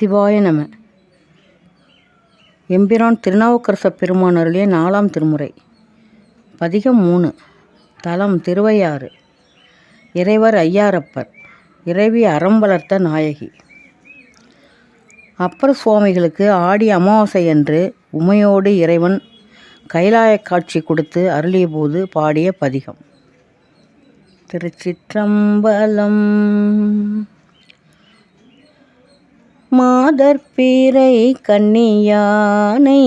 சிவாய நம. எம்பிரான் திருநாவுக்கரச பெருமான் அருளிய நாலாம் திருமுறை. பதிகம் மூணு. தலம் திருவையாறு. இறைவர் ஐயாரப்பர். இறைவி அறம் வளர்த்த நாயகி. அப்பர் சுவாமிகளுக்கு ஆடி அமாவாசை அன்று உமையோடு இறைவன் கைலாய காட்சி கொடுத்து அருளியபோது பாடிய பதிகம். திருச்சிற்றம்பலம். மாதர்பிறை கண்ணியானை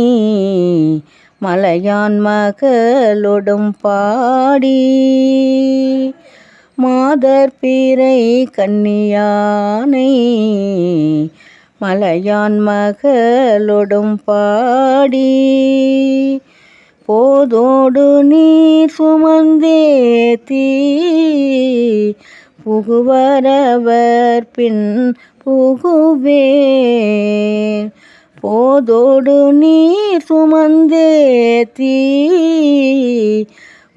மலையான் மகளொடும் பாடி. மாதர்பிறை கண்ணியானை மலையான் மகளொடும் பாடி. போதோடு நீர் சுமந்தேத்தி புகுவரவர் பின் புகுவேன் போதோடு நீர் சுமந்தேத்தி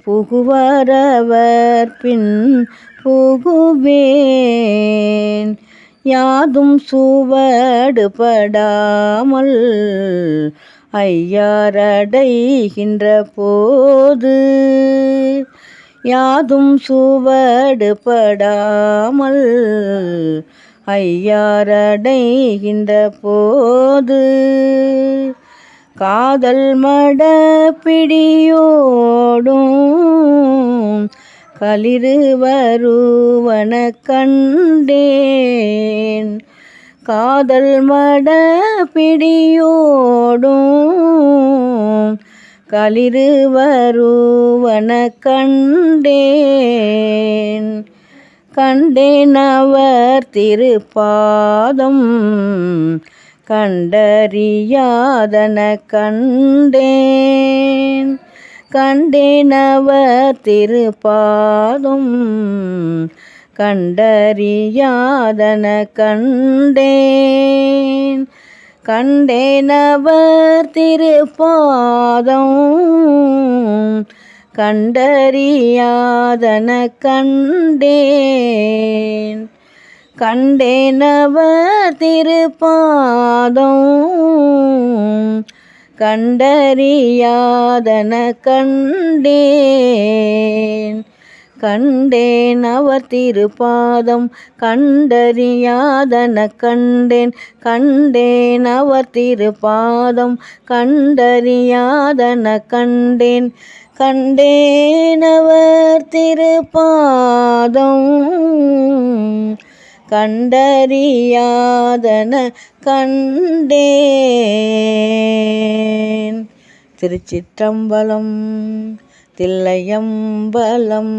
புகுவரவர் பின் புகுவேன். யாதும் சுவடுபடாமல் ஐயாரடைகின்ற போது யாதும் சுவடுபடாமல் ஐயாரடைகின்ற போது காதல் மட பிடியோடும் களிறு வருவன கண்டேன். காதல் மட பிடியோ களிருவருவன கண்டேன். கண்டேன் அவர் திருப்பாதம் கண்டறியாதன கண்டேன். கண்டேன் அவர் திருப்பாதம் கண்டறியாதன கண்டேன். கண்டேனவர் திருப்பாதம் கண்டறியாதன கண்டேன். கண்டேனவர் திருப்பாதம் கண்டறியாதன கண்டேன். கண்டேன் அவர் திருப்பாதம். கண்டறியாதன கண்டேன். கண்டேன் அவர் திருப்பாதம். கண்டறியாதன கண்டேன். கண்டேன் அவர் திருப்பாதம். கண்டறியாதன கண்டேன். திருச்சிற்றம்பலம் தில்லையம்பலம்.